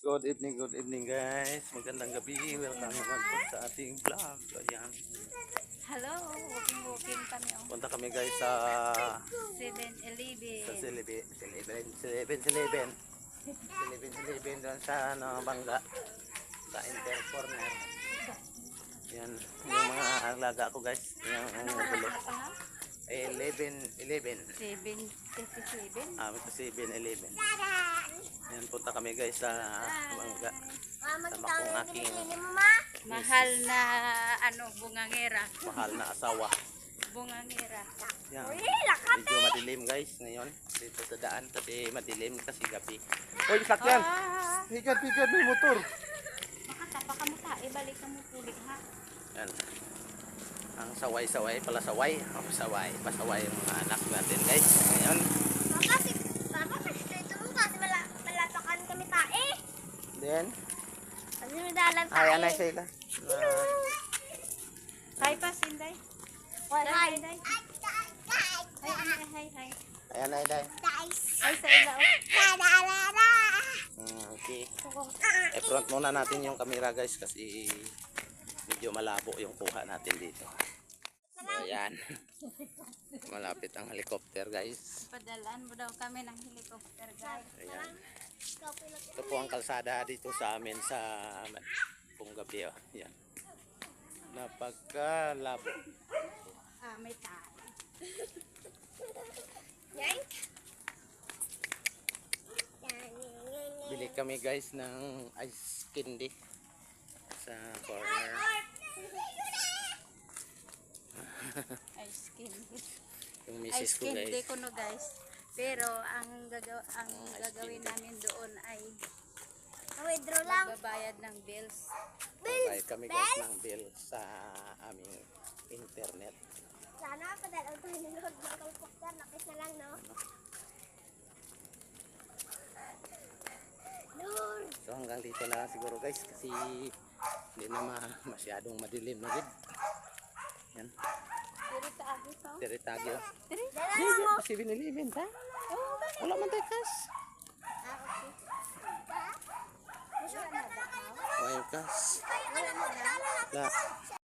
Good evening, good evening guys. Magandang gabi. Welcome naman po sa ating vlog. Ayan. Hello, walking-walking kami oh. Punta kami guys sa 7-Eleven. sa Silibi. Silibin, Silibin, Silibin. Silibin, Silibin doon sa ano, bangga. Sa Inter Corner. Yan. Yung mga alaga ko guys. Yung ang gulo. Eh, 11, 11. 7-57. Ah, ito 7-11. Yan, punta kami guys sa bangga. Sama kong aking Mahal na ano, bungangera. mahal na asawa. Bungangera. Yan. Medyo madilim guys ngayon dito sa daan kasi madilim kasi gabi. Hoy, sakyan! Ah, higad may motor. makatapa ka mo ta. Ibalik ka mo pulik ha. Yan. Ang saway-saway pala saway. Oh, saway. Pasaway yung mga anak natin guys. Ngayon, Kasi, mama, kasi ito mo kasi mala, malatakan kami tae. Then, Kasi madalan ay, tae. anay sila. Hi pa, Sinday. Hi, Sinday. Hi, hi, hi, hi. Ay, anay, day. Hi sa ila. okay. I-front muna natin yung camera guys kasi medyo malabo yung kuha natin dito. So, ayan. Malapit ang helicopter guys. Padalaan mo daw kami ng helicopter, guys. Ayan. Ito po ang kalsada dito sa amin sa pong gabi. Oh. Yan. Napagkalabo. Ah, may tayo. Bili kami guys ng ice candy sa corner. Ice candy. Yung misis Ice ko candy guys. ko no, guys. Pero ang gagaw ang gagawin namin doon ay Withdraw lang. magbabayad ng bills. Bayad kami guys ng bill sa aming internet. Sana padalaw tayo ng load ng helicopter. Nakis na lang, no? Lord. So hanggang dito na lang siguro guys kasi hindi na ma- masyadong madilim na gid. Dala Hindi, lang mo. kasi binilibin ta. Wala man. Ah, okay. Wala ba? Wala